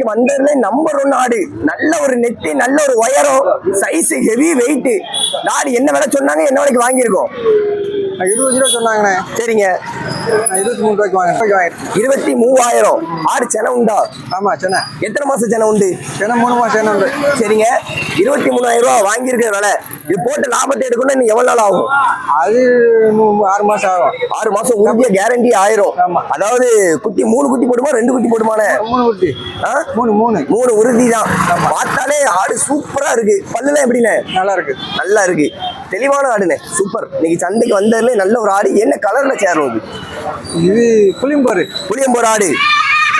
சந்தைக்கு வந்ததுல number one ஆடு. நல்ல ஒரு நெத்தி நல்ல ஒரு உயரம் சைஸ் ஹெவி வெயிட் ஆடு என்ன விலை சொன்னாங்க என்ன விலைக்கு வாங்கியிருக்கோம்? இருபது ரூபா சொன்னாங்கண்ணே. சரிங்க. இருபத்தி மூணு ரூபாய்க்கு வாங்க இருபத்தி மூவாயிரம். ஆடு சென உண்டா? ஆமா சென்னை எத்தனை மாசம் சென உண்டு? சென்னை மூணு மாசம் சென்னை உண்டு. சரிங்க. இருபத்தி மூணாயிரம் ரூபாய் வாங்கியிருக்கிற விலை. இது போட்டு லாபத்தை எடுக்கணும் இன்னும் எவ்வளவு நாள் ஆகும்? அது ஆறு மாசம் ஆகும். ஆறு மாசம் உறுதியா கேரண்டி ஆயிரும். அதாவது குட்டி மூணு குட்டி போடுமா ரெண்டு குட்டி போடுமானே? மூணு குட்டி? மூணு மூணு. மூணு உறுதி தான் பார்த்தாலே ஆடு சூப்பரா இருக்கு. பல்லுலாம் எப்படிண்ணே? நல்லா இருக்கு. நல்லா இருக்கு. தெளிவான ஆடுண்ணே. சூப்பர் இன்னைக்கு சந்தைக்கு வந்ததுல நல்ல ஒரு ஆடு. என்ன கலர்ல சேரும் இது? இது புளியம்பாரு. புளியம்போர் ஆடு.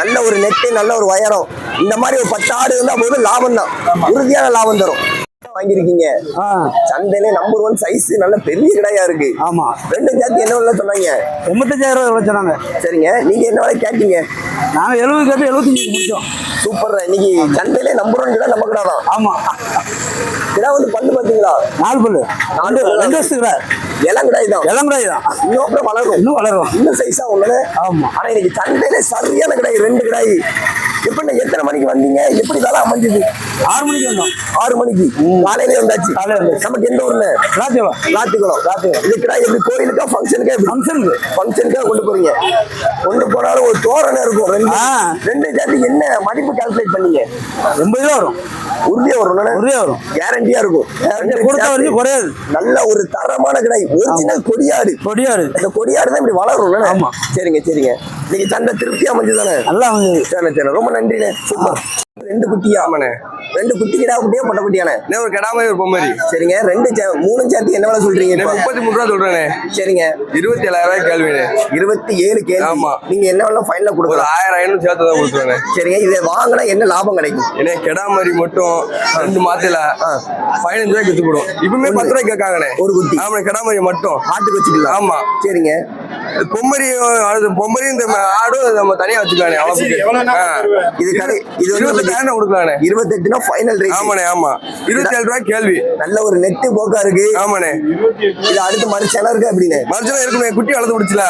நல்ல ஒரு நெட்டு நல்ல ஒரு உயரம். இந்த மாதிரி ஒரு பத்து ஆடு இருந்தா போதும் லாபம் தான் உறுதியான லாபம் தரும். வாங்கியிருக்கீங்க. சந்தையில நம்பர் ஒன் சைஸ் நல்ல பெரிய கடையா இருக்கு. ஆமா. ரெண்டு ஜாத்தி என்ன விலை சொன்னாங்க? எண்பத்தஞ்சாயிரம் ரூபாய் சொன்னாங்க. சரிங்க. நீங்க என்ன விலை கேட்டீங்க? நாங்க எழுபது கேட்டு எழுபத்தஞ்சு முடிச்சோம். சூப்பர். இன்னைக்கு சந்தையில நம்பர் ஒன் கடை நம்ம கடை தான். ஆமா. கிடா வந்து பல்லு பாத்தீங்களா? நாலு பல்லு. நாலு. ரெண்டு வருஷத்துக்கு இளம் கிடாய் தான் இளம்பராய் தான் இன்னும் அப்புறம் வளரும். இன்னும் வளரும். இன்னும் சைஸா ஒண்ணு ஆமா. ஆனா இன்னைக்கு சந்தையில சரியான கிடாய் ரெண்டு கிடாய். எப்படி எத்தனை மணிக்கு வந்தீங்க? எப்படி வேலை அமைஞ்சது? ஆறு மணிக்கு வந்தோம். ஆறு மணிக்கு. காலையிலே வந்தாச்சு. நமக்கு எந்த ஊர்ல ராஜ்யவா லாத்துக்குளம் லாத்துக்குளம் இது கிடாய் எப்படி கோயிலுக்கா ஃபங்க்ஷனுக்கா ஃபங்க்ஷனுக்கு ஃபங்க்ஷனுக்காக கொண்டு போறீங்க. கொண்டு போனாலும் ஒரு தோரணை இருக்கும். ரெண்டு. ரெண்டு ஜாதி என்ன மதிப்பு கால்குலேட் பண்ணீங்க? எண்பது ரூபா வரும். உறுதியா வரும் உறுதியா வரும். கேரண்டியா இருக்கும். கொடுத்த. வரைக்கும் குறையாது. நல்ல ஒரு தரமான கிடாய் ஒரிஜினல் கொடியாடு. கொடியாரு இந்த கொடியாடு தான் இப்படி வளரும் ஆமா. சரிங்க சரிங்க. நீங்க சந்தை திருப்தியா அமைஞ்சுதானே நல்லா வந்து சரி சரி. ரொம்ப நன்றிண்ணே. சூப்பர். ரெண்டு குட்டியா? ஆமாண்ணே. ரெண்டு குட்டி கிடா குட்டியா பொட்டை குட்டியாண்ணே. என்ன ஒரு ஒரு பொம்மரி சரிங்க. ரெண்டு மூணு சேர்த்து என்ன வேலை சொல்றீங்க இப்போ? முப்பத்தி மூணு ரூபா சொல்றேனே சரிங்க. இருபத்தி ஏழாயிரம் ரூபாய் கேள்வினே இருபத்தி ஏழு கேள்வி. ஆமா. நீங்க என்ன வேலை ஃபைனலா கொடுக்கலாம். ஆயிரம் ஐநூறு சேர்த்து தான் கொடுத்துருவேனே சரிங்க. இதை வாங்கினா என்ன லாபம் கிடைக்கும்? ஏன்னா கிடாமரி மட்டும் ரெண்டு மாத்தில பதினஞ்சு ரூபாய்க்கு வித்து போடும் இப்பவுமே பத்து ரூபாய்க்கு கேட்காங்கண்ணே. ஒரு குட்டி. ஆமா கிடாமரி மட்டும். ஆட்டுக்கு வச்சுக்கலாம். ஆமா. சரிங்க. பொம்மரி அது பொம்மரி இந்த ஆடும் நம்ம தனியா வச்சுக்கலானே இது கடை இது வந்து இருபத்தெட்டாயிரம் கொடுக்கலானே? இருபத்தெட்டுனா ஃபைனல் ரேட் ஆமாண்ணே ஆமா. இருபத்தி ஏழு ரூபாய் கேள்வி. நல்ல ஒரு நெட்டு போக்கா இருக்கு. ஆமாண்ணே. இது அடுத்து மறுச்சேனா இருக்கு அப்படின்னு. மர்ஜனா இருக்குமே குட்டி வளர்த்து முடிச்சுல.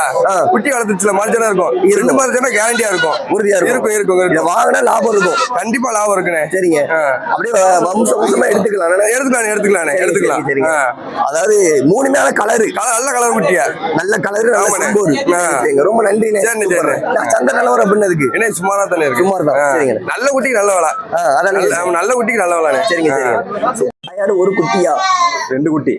குட்டி வளர்த்துச்சுல மர்ஜனா இருக்கும். ரெண்டு மர்ஜனா கேரண்டியா இருக்கும். உறுதியா இருக்கும். இருக்கும் இருக்கும் வாங்கினா லாபம் இருக்கும். கண்டிப்பா லாபம் இருக்குண்ணே. சரிங்க. அப்படியே வ- வம்ச வம்சமா எடுத்துக்கலாம். எடுத்துக்கலாம். எடுத்துக்கலாம் எடுத்துக்கலாம். அதாவது மூணுமே கலரு கலர் நல்ல கலர் குட்டியா? நல்ல கலரு ஆமாண்ணே. ஆ. சரிங்க ரொம்ப நன்றிண்ணே சரிண்ணே, சூப்பர். சரிண்ணே. நான் சந்தை நிலவரம் அப்படின்னதுக்கு என்ன சுமாரா தானே இருக்கு? சுமார் தான். சரிங்க. நல்ல குட்டிக்கு நல்ல வேலை அதான் நல்ல குட்டிக்கு நல்ல வேலை சரிங்க சரிங்க. தாயாடு ஒரு குட்டியா? ரெண்டு குட்டி.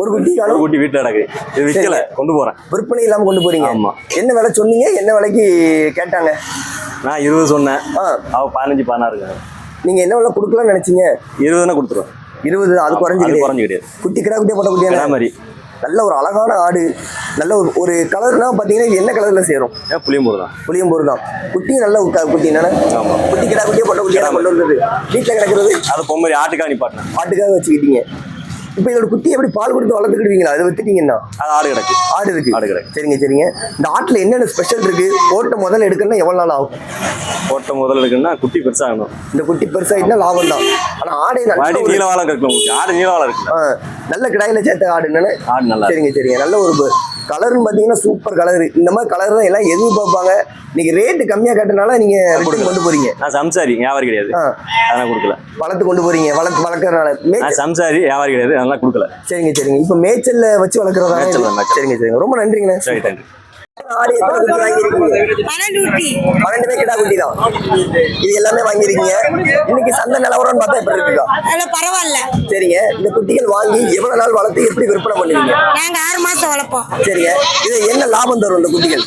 ஒரு குட்டி ஒரு காணும் குட்டி வீட்டுல கிடக்கு இது விற்கல கொண்டு போறேன். விற்பனை இல்லாம கொண்டு போறீங்க. ஆமா. என்ன விலை சொன்னீங்க? என்ன விலைக்கு கேட்டாங்க? நான் இருபது சொன்னேன். அவ பதினஞ்சு பதினாறு நீங்க என்ன விலை கொடுக்கலாம்னு நினைச்சீங்க? இருபதுனா கொடுத்துருவேன். இருபது அது குறைஞ்சு. குறைஞ்சு கிடையாது குட்டி கிடா குட்டியா போட்ட கிடா குட்டியா மாதிரி. நல்ல ஒரு அழகான ஆடு நல்ல ஒரு ஒரு கலர்னா பாத்தீங்கன்னா இது என்ன கலர்ல சேரும்? புளியம்பூர் தான். புளியம்பூர் தான். குட்டி நல்ல குட்டி என்னன்னா. குட்டி கிடா குட்டியா பொட்டை குட்டியா கொண்டு வந்தது. வீட்டுல கிடக்கிறது. அது பொம்மரி ஆட்டுக்காணி பாட்டினேன் ஆட்டுக்காக வச்சுக்கிட்டீங்க. இப்போ இதோட குட்டி எப்படி பால் கொடுத்து வளர்த்துக்கிடுவீங்களா? அதை வித்துட்டீங்கன்னா? அது ஆடு கிடக்கு. ஆடு இருக்கு. ஆடு கிடக்கு. சரிங்க சரிங்க. இந்த ஆட்டுல என்னென்ன ஸ்பெஷல் இருக்கு? போட்ட முதல்ல எடுக்கணும்னா எவ்வளவு நாள் ஆகும்? போட்ட முதல்ல இருக்குன்னா குட்டி பெருசாகணும் இந்த குட்டி பெருசாயிட்டுனா லாபம் தான். ஆனா ஆடை ஒரு- நீளவாளம் இருக்கணும் குட்டி ஆடு நீளவாளம் இருக்குல்ல. ஆ, நல்ல கிடாயில சேர்த்த ஆடு என்னன்னு? ஆடு நல்லா இருக்கு. சரிங்க. சரிங்க நல்ல ஒரு கலர்னு பாத்தீங்கன்னா சூப்பர் கலர் இந்த மாதிரி கலர் தான் எல்லாம் எதிர்பார்ப்பாங்க நீங்க ரேட்டு கம்மியா கட்டுறதுனால நீங்க ரிட்டர்ன் கொண்டு போறீங்க. நான் சம்சாரி வியாபாரி கிடையாது. ஆ. அதெல்லாம் கொடுக்கல. வளர்த்து கொண்டு போறீங்க. வளர்த்து வளர்க்கறதுனால. சம்சாரி வியாபாரி கிடையாது. அதெல்லாம் கொடுக்கல. சரிங்க சரிங்க. இப்போ மேய்ச்சல்ல வச்சு வளர்க்குறதா. சரிங்க சரிங்க. ரொம்ப நன்றிங்கண்ணே. சரி பன்னெண்டுமே கிடா குட்டி தான். இது எல்லாமே வாங்கியிருக்கீங்க. இன்னைக்கு சந்தை நிலவரம்னு பார்த்தா எப்படி இருக்குக்கா அதில் பரவாயில்ல. சரிங்க. இந்த குட்டிகள் வாங்கி எவ்வளவு நாள் வளர்த்து எப்படி விற்பனை பண்ணுவீங்க? நாங்க ஆறு மாசம் வளர்ப்போம். சரிங்க. இது என்ன லாபம் தரும் இந்த குட்டிகள்?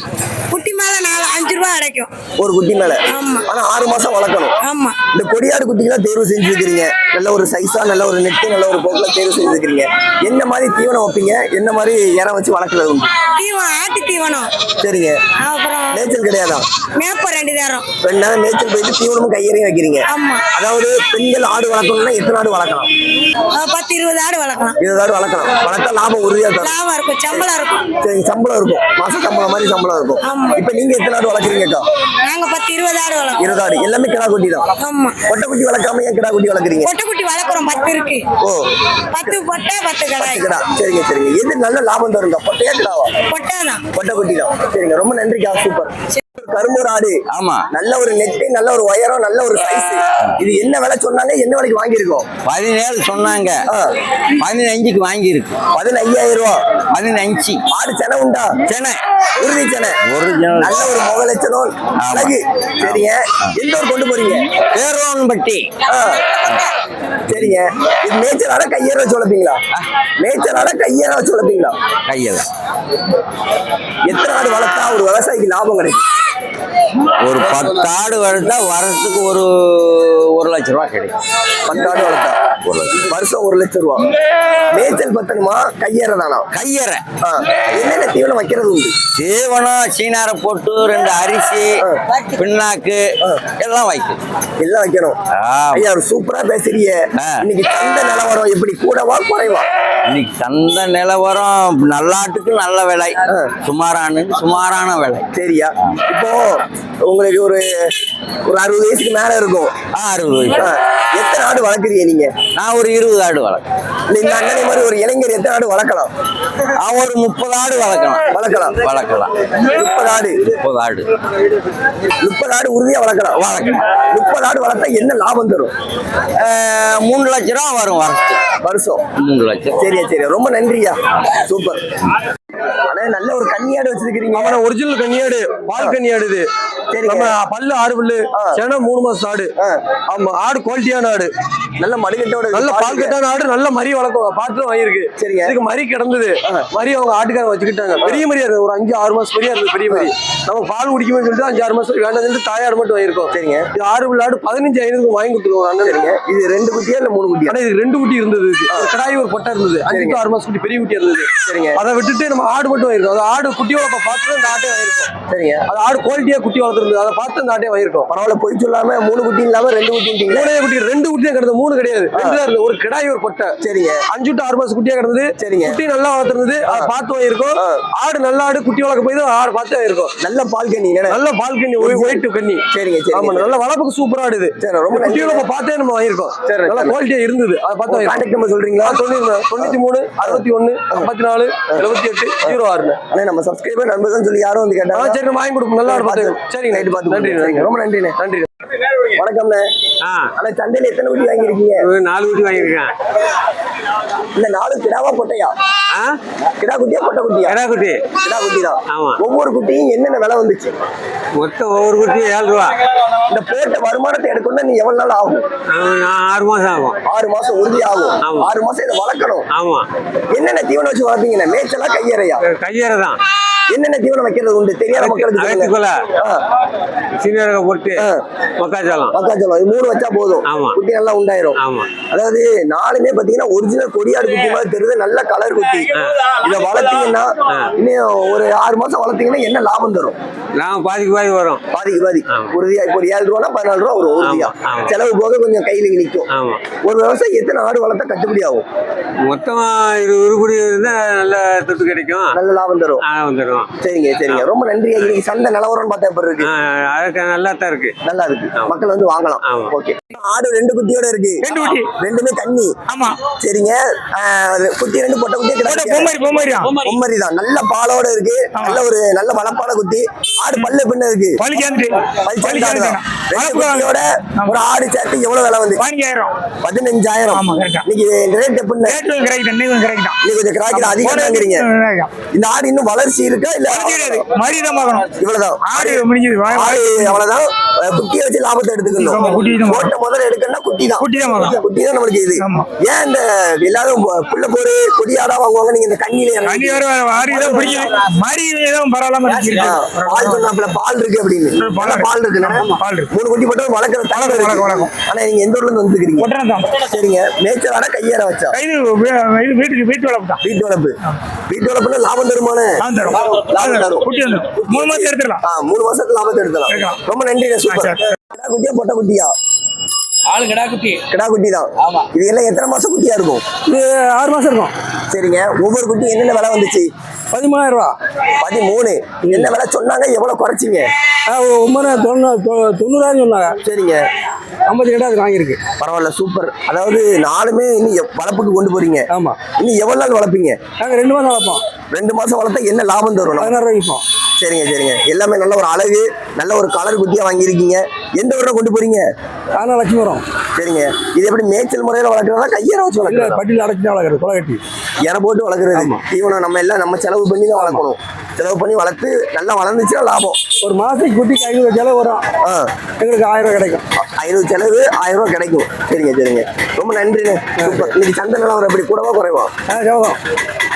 குட்டி மேல அஞ்சு ரூபா கிடைக்கும் ஒரு குட்டி மேல. ஆனா ஆறு மாசம் வளர்க்கணும். ஆமா. இந்த கொடியாடு குட்டிகளா தேர்வு செஞ்சுருக்கிறீங்க. நல்ல ஒரு சைஸா நல்ல ஒரு நெட்டு நல்ல ஒரு போக்குல தேர்வு செஞ்சுருக்கிறீங்க. என்ன மாதிரி தீவனம் வைப்பீங்க? என்ன மாதிரி இறம் வச்சு வளர்க்குறது உண்டு? தீவனம் ஆட்டு தீவனம். சரிங்க. அப்புறம் மேய்ச்சல் கிடையாதா? மேப்ப ரெண்டு நேரம் ரெண்டு நேரம் மேய்ச்சல் போயிட்டு தீவனமும் கையறையும் வைக்கிறீங்க. ஆமா. அதாவது பெண்கள் ஆடு வளர்க்கணும்னா எத்தனை ஆடு வளர்க்கலாம்? பத்து இருபது ஆடு வளர்க்கலாம். இருபது ஆடு வளர்க்கலாம். வளர்த்தா லாபம் உறுதியா தரும். லாபம் இருக்கும் சம்பளம் இருக்கும். சரி சம்பளம் இருக்கும். மாச சம்பளம் மாதிரி சம்பளம் இருக்கும். இப்ப நீங்க எத்தனை ஆடு வளர்க்குறீங்கக்கா? நாங்க பத்து இருபது ஆடு வளர்க்கோம் இருபது ஆடு. எல்லாமே கிடா குட்டி தான். ஆமா. கொட்டை குட்டி வளர்க்காம ஏன் கிடா குட்டி வளர்க்குறீங்க? பொட்டை குட்டி வளர்க்குறோம் பத்து இருக்கு. ஓ. பத்து பொட்டை பத்து கிடா. சரிங்க சரிங்க. எது நல்ல லாபம் தருங்க பொட்டையா கிடாவா? பொட்டை தான். கொட்டை குட்டி தான். சரிங்க ரொம்ப நன்றிக்கா. சூப்பர். கரும்பூர் ஆடு ஆமா. நல்ல ஒரு நெட்டு நல்ல ஒரு உயரம் நல்ல ஒரு சைஸ் இது என்ன விலை சொன்னாங்க என்ன விலைக்கு வாங்கியிருக்கோம்? பதினேழு சொன்னாங்க. பதினஞ்சுக்கு வாங்கியிருக்கு. பதினையாயிரம் ரூபா. பதினஞ்சு. ஆடு செனை உண்டா? சென்னை உறுதி செனை. ஒரிஜினல். நல்ல ஒரு முக லட்சணம். அழகு. சரிங்க. எந்த ஊர் கொண்டு போறீங்க? பேரோன்பட்டி. சரிங்க. இது நேச்சரால கையேற வச்சு வளர்ப்பீங்களா? நேச்சரால கையேற வச்சு வளர்ப்பீங்களா? கையில் எத்தனை ஆடு வளர்த்தா ஒரு விவசாயிக்கு லாபம் கிடைக்கும்? ஒரு பத்து ஆடு வளர்த்தா வருஷத்துக்கு ஒரு ஒரு லட்ச ரூபா கிடைக்கும். பத்து ஆடு வளர்த்தா வருஷம் ஒரு லட்சம் ரூபா. மேய்ச்சல் பத்தணுமா? கையேற தானா? கையறை. என்னென்ன தீவனம் வைக்கிறது உண்டு? தீவனம் சீனாரை போட்டு ரெண்டு அரிசி பின்னாக்கு எல்லாம் வைக்கும். எல்லாம் வைக்கணும். ஐயா ஒரு சூப்பரா பேசுறீங்க. இன்னைக்கு சந்தை நிலவரம் எப்படி கூடவா குறைவா? இன்னைக்கு சந்தை நிலவரம் நல்லாட்டுக்கு நல்ல விலை. சுமாரானு சுமாரான விலை. சரியா. இப்போ உங்களுக்கு ஒரு ஒரு அறுபது வயசுக்கு மேல இருக்கும். அறுபது வயசு. எத்தனை ஆடு வளர்க்குறீங்க நீங்க? நான் ஒரு இருபது ஆடு வளர்க்கேன் இல்ல இந்த அண்ணனை மாதிரி ஒரு இளைஞர் எத்தனை ஆடு வளர்க்கலாம்? அவன் ஒரு முப்பது ஆடு வளர்க்கலாம். வளர்க்கலாம். வளர்க்கலாம். முப்பது ஆடு. முப்பது ஆடு. முப்பது ஆடு உறுதியா வளர்க்கலாம். வளர்க்கலாம். முப்பது ஆடு வளர்த்தா என்ன லாபம் தரும்? மூணு லட்ச ரூபா வரும் வருஷத்துக்கு. வருஷம். மூணு லட்சம். சரியா சரியா. ரொம்ப நன்றியா. சூப்பர். ஆனா நல்ல ஒரு கன்னியாடு வச்சிருக்கிறீங்க. ஆமாண்ணா ஒரிஜினல் கன்னியாடு. பால் கன்னியாடு இது. நம்ம பல்லு ஆறு பல்லு. சென மூணு மாசம் ஆடு. ஆமா ஆடு குவாலிட்டியான ஆடு. நல்ல மடுகட்டோட நல்ல பால் கட்டான ஆடு நல்ல மறி வளர்க்கும் பார்த்து வாங்கியிருக்கு சரிங்க. இதுக்கு மறி கிடந்தது. மறி அவங்க ஆட்டுக்காரங்க வச்சுக்கிட்டாங்க. பெரிய மரியா இருக்கு ஒரு அஞ்சு ஆறு மாசம் மரியா இருக்கு பெரிய மரி நம்ம பால் குடிக்குமே சொல்லிட்டு அஞ்சு ஆறு மாசம் வேண்டாம் சொல்லிட்டு தாயாடு மட்டும் வாங்கியிருக்கோம். சரிங்க. இது ஆறு ஆடு பதினஞ்சு ஐநூறுக்கு வாங்கி கொடுத்துருவோம் அண்ணன் சரிங்க. இது ரெண்டு குட்டியா இல்ல மூணு குட்டியா? ஆனா இது ரெண்டு குட்டி இருந்தது. கடாய் ஒரு பொட்டை இருந்தது. அஞ்சு ஆறு மாசம் குட்டி பெரிய குட்டி இருந்தது. சரிங்க. அதை விட்டுட்டு நம்ம ஆடு மட்டும் வாங்கிருக்கோம் அது ஆடு குட்டி வளர்ப்ப பார்த்து இந்த ஆட்டை வாங்கிருக்கோம் சரிங்க. அது ஆடு குவாலிட்டியா குட்டி வளர்த்துருந்தது. அதை பார்த்து அந்த ஆட்டை வாங்கிருக்கோம் பரவாயில்ல போய் சொல்லாம மூணு குட்டி இல்லாம ரெண்டு குட்டின்றீங்களே மூணே குட்டி ரெண்டு குட்டி தான் கிடந்தது மூணு கிடையாது. ரெண்டு ஒரு கிடாய் ஒரு பொட்டை சரிங்க. அஞ்சு டு ஆறு மாசம் குட்டியா கிடந்தது. சரிங்க. குட்டி நல்லா வளர்த்துருந்தது. அதை பார்த்து வாங்கிருக்கோம் ஆ. ஆடு நல்ல ஆடு குட்டி வளர்க்க போய் தான் ஆடு பார்த்து வாங்கிருக்கோம் நல்ல பால் கண்ணி நல்ல பால் கண்ணி ஒயிட் கண்ணி. சரிங்க சரிங்க ஆமா நல்ல வளர்ப்புக்கு சூப்பரா ஆடுது சரி, ரொம்ப நன்றி. குட்டி வளர்ப்ப பார்த்தே நம்ம வாங்கிருக்கோம் சரி, நல்ல சரி. குவாலிட்டியா இருந்தது. அதை பார்த்து கான்டாக்ட் நம்பர் சொல்றீங்களா? சொல்லிருந்தேன் தொண்ணூத்தி மூணு அறுபத்தி ஒண்ணு ஐம்பத்தி நாலு எழுபத்தி எட்டு ஜீரோ ஆறு அண்ணா நம்ம சப்ஸ்கிரைபர் நண்பர்கள் சொல்லி யாரும் வந்து கேட்டாங்க சரி வாங்கி கொடுப்போம். நல்லா பார்த்து சரிங்க நைட்டு பார்த்து நன்றி ரொம்ப நன்றிண்ணே. நன்றி வணக்கம்ண்ணே. ஆ. ஆனா சந்தையில எத்தனை குட்டி வாங்கியிருக்கீங்க? ஒரு நாலு குட்டி வாங்கியிருக்கேன். இந்த நாலு கிடாவா பொட்டையா? கிடா குட்டியா பொட்டை குட்டியா? கடா குட்டி. கிடா குட்டி தான் ஆமா. ஒவ்வொரு குட்டியும் என்னென்ன விலை வந்துச்சு? மொத்தம் ஒவ்வொரு குட்டி ஏழு ரூபா. இந்த போட்ட வருமானத்தை எடுக்கணும்னா நீ எவ்வளவு நாள் ஆகும்? ஆறு மாசம் ஆகும். ஆறு மாசம் உறுதி ஆகும். ஆறு மாசம் இதை வளர்க்கணும். ஆமா. என்னென்ன தீவனம் வச்சு வளர்ப்பீங்கண்ணே? மேய்ச்சலா கையறையா? கையறை தான் என்னென்ன தீவனம் வைக்கிறது உண்டு? தெரியாத மக்களுக்கு சீனியரக போட்டு. மக்காச்சோளம். மக்காச்சோளம். இது மூணு வச்சா போதும். ஆமா. குட்டி நல்லா உண்டாயிரும். ஆமா. அதாவது நாலுமே பாத்தீங்கன்னா ஒரிஜினல் கொடியாடு குட்டி மாதிரி தெரியுது. நல்ல கலர் குட்டி. இத வளர்த்தீங்கன்னா இன்னும் ஒரு ஆறு மாசம் வளர்த்தீங்கன்னா என்ன லாபம் தரும்? நான் பாதிக்கு பாதி வரும். பாதிக்கு பாதி. உறுதியா இப்போ ஒரு ஏழு ரூபா பதினாலு ரூபா ஒரு உறுதியா. செலவு போக கொஞ்சம் கையில நிற்கும் ஆமா. ஒரு விவசாயி எத்தனை ஆடு வளர்த்தா கட்டுப்படி ஆகும்? மொத்தம் இருபது குடி இருந்தால் நல்ல தொட்டு கிடைக்கும். நல்ல லாபம் தரும். ஆ வந்துடும் சரிங்க சரிங்க. ரொம்ப நன்றி. இன்னைக்கு சந்தை நிலவரம் பார்த்தா எப்படி இருக்கு? அதுக்கு நல்லா தான் இருக்கு. நல்லா இருக்கு. மக்கள் வந்து வாங்கலாம். ஓகே. ஆடு ரெண்டு குட்டியோட இருக்கு. ரெண்டு குட்டி. ரெண்டுமே கன்னி. ஆமா. சரிங்க. குட்டி ரெண்டு பொட்டை குட்டி கிடையாது. பொம்மரி தான். நல்ல பாலோட இருக்கு. நல்ல ஒரு நல்ல வளப்பான குட்டி. ஆடு பல்ல பின்ன இருக்கு. குட்டியோட ஒரு ஆடு சேர்த்து எவ்வளவு விலை வந்து? பதினஞ்சாயிரம். பதினஞ்சாயிரம். இன்னைக்கு ரேட் கொஞ்சம் கிராக்கிற அதிகம் தாங்கிறீங்க இந்த ஆடு இன்னும் வளர்ச்சி இருக்கா இல்ல? இவ்வளவுதான். ஆடு முடிஞ்சது. வா- ஆடு அவ்வளவுதான் குட்டியை வச்சு லாபத்தை எடுத்துக்கணும். குட்டி போட்ட முதல்ல எடுக்கணும்னா குட்டி தான். குட்டி தான். குட்டி தான் நம்மளுக்கு இது. ஏன் இந்த எல்லாரும் புள்ள போரு கொடியாடா வாங்குவாங்க நீங்க இந்த பிடிக்கல. பரவாயில்லாம இருக்கு. பால் சொன்னாப்புல பால் இருக்கு அப்படின்னு. பால் இருக்கு. ஆமா, பால் இருக்கு. மூணு குட்டி போட்டு வளர்க்குற தலை வளர்க்கும், இருக்கு. வளர்க்கும். ஆனா நீங்க எந்த ஊர்ல இருந்து வந்துருக்கீங்க? ஒட்டனை சரிங்க. மேய்ச்சலாட கையேற வச்சா. இது வீட்டுக்கு வீட்டு வளர்ப்பு தான். வீட்டு வளர்ப்பு. வீட்டு வளர்ப்புல லாபம் தருமான? லாபம் தரும். குட்டி வந்து மூணு மாசம் எடுத்துடலாம். மூணு மாசத்துல லாபத்தை எடுக்கலாம். ரொம்ப நன்றி குட்டியா பொட்டை குட்டியா ஆளு கிடா குட்டி கிடா குட்டி தான் ஆமா. இது எல்லாம் எத்தனை மாசம் குட்டியா இருக்கும்? இது ஆறு மாசம் இருக்கும். சரிங்க. ஒவ்வொரு குட்டி என்னென்ன விலை வந்துச்சு? பதிமூணாயிரம் ரூபா பதிமூணு. என்ன விலை சொன்னாங்க? எவ்வளவு குறைச்சிங்க? ஒன்பது தொண்ணூறு தொண்ணூறாயிரம் சொன்னாங்க. சரிங்க. ஐம்பது கிட்ட அது வாங்கியிருக்கு. பரவாயில்ல சூப்பர் அதாவது நாலுமே இன்னும் வளர்ப்புக்கு கொண்டு போறீங்க. ஆமா. இன்னும் எவ்வளவு நாள் வளர்ப்பீங்க? நாங்கள் ரெண்டு மாதம் வளர்ப்போம். ரெண்டு மாசம் வளர்த்தா என்ன லாபம் தரும்? பதினாறு விற்போம். சரிங்க சரிங்க. எல்லாமே நல்ல ஒரு அழகு நல்ல ஒரு கலர் குட்டியா வாங்கியிருக்கீங்க. எந்த ஊரில் கொண்டு போறீங்க? காணா லட்சுமரம் சரிங்க. இது எப்படி மேய்ச்சல் முறையில் வளர்க்குறதா கையற வச்சு வளர்க்குறதா? பட்டியில் அடைச்சி தான் வளர்க்குறது கொலை கட்டி இற போட்டு வளர்க்குறது. தீவனம் நம்ம எல்லாம் நம்ம செலவு பண்ணி தான் வளர்க்கணும். செலவு பண்ணி வளர்த்து நல்லா வளர்ந்துச்சுன்னா லாபம். ஒரு மாதத்துக்கு குட்டிக்கு ஐநூறு செலவு வரும். ஆ. எங்களுக்கு ஆயிரம் ரூபாய் கிடைக்கும். ஐநூறு செலவு ஆயிரம் ரூபாய் கிடைக்கும். சரிங்க சரிங்க. ரொம்ப நன்றிண்ணே. சூப்பர். இன்னைக்கு சந்தை நிலவரம் எப்படி? கூடவா குறைவா?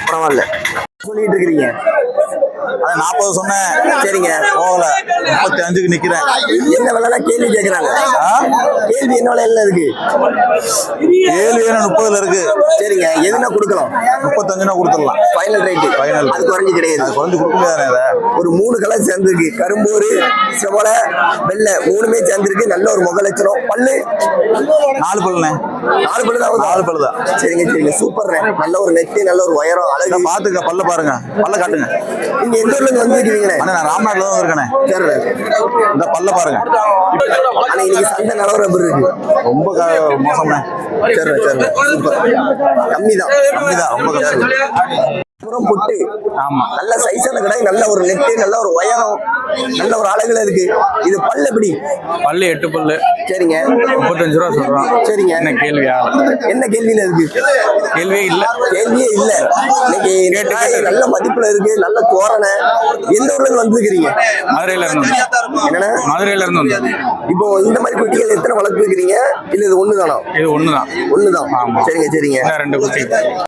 பரவாயில்ல. சொல்லிட்டு இருக்கிறீங்க. அது நாற்பது சொன்னேன். சரிங்க போகல. முப்பத்தி அஞ்சுக்கு நிக்கிறேன். என்ன விலைனா கேள்வி கேட்குறாங்க கேள்வி என்ன விலையில இருக்கு? ஏழு வேணும் முப்பதுல இருக்கு. சரிங்க எதுனா கொடுக்கலாம். முப்பத்தஞ்சுனா கொடுத்துடலாம். Final rate Final. அது குறைஞ்சு கிடையாது. குறைஞ்சு கொடுக்க முடியாது ஒரு மூணு கலர் சேர்ந்துருக்கு. கரும்போரு செவலை வெள்ளை மூணுமே சேர்ந்துருக்கு. நல்ல ஒரு முக லட்சணம் பல்லு? நாலு பல்லுண்ணே. நாலு பல்லு தான் நாலு பல்லு தான். சரிங்க சரிங்க. சூப்பர் நல்ல ஒரு நெத்தி நல்ல ஒரு உயரம் அழகு. பாத்துக்க பல்ல பாருங்க. பல்ல காட்டுங்க. நீங்க ஊர்ல இருந்து அண்ணா நான் ராம்நாட்ல தான் இருக்கேனே சரிண்ணே இந்த பல்ல பாருங்க. ஆனா இன்னைக்கு சந்தை நிலவரம் எப்படி இருக்கு? ரொம்ப மோசம்ண்ணே. சரிண்ணே சூப்பர் கம்மி தான் கம்மி தான் ரொம்ப கம்மி புறம் பொட்டு. ஆமா. நல்ல சைஸான கடை நல்ல ஒரு நெட்டு நல்ல ஒரு உயரம் நல்ல ஒரு அழகுல இருக்கு. இது பல்லு எப்படி? பல்லு எட்டு பல்லு. சரிங்க. முப்பத்தஞ்சு ரூபா சொல்றோம் சரிங்க. என்ன கேள்வியா என்ன கேள்வியில இருக்கு? கேள்வியே இல்ல. கேள்வியே இல்ல. இன்னைக்கு நாய் நல்ல மதிப்புல இருக்கு நல்ல தோரணை. எந்த ஊர்ல இருந்து வந்திருக்கிறீங்க? மதுரையில இருந்து. என்னன்னா மதுரையில இருந்து வந்தோம். இப்போ இந்த மாதிரி குட்டிகள் எத்தனை வளர்த்துருக்கிறீங்க? இல்ல இது ஒண்ணுதானா? இது ஒண்ணுதான். ஒண்ணுதான். சரிங்க சரிங்க. ரெண்டு குட்டி.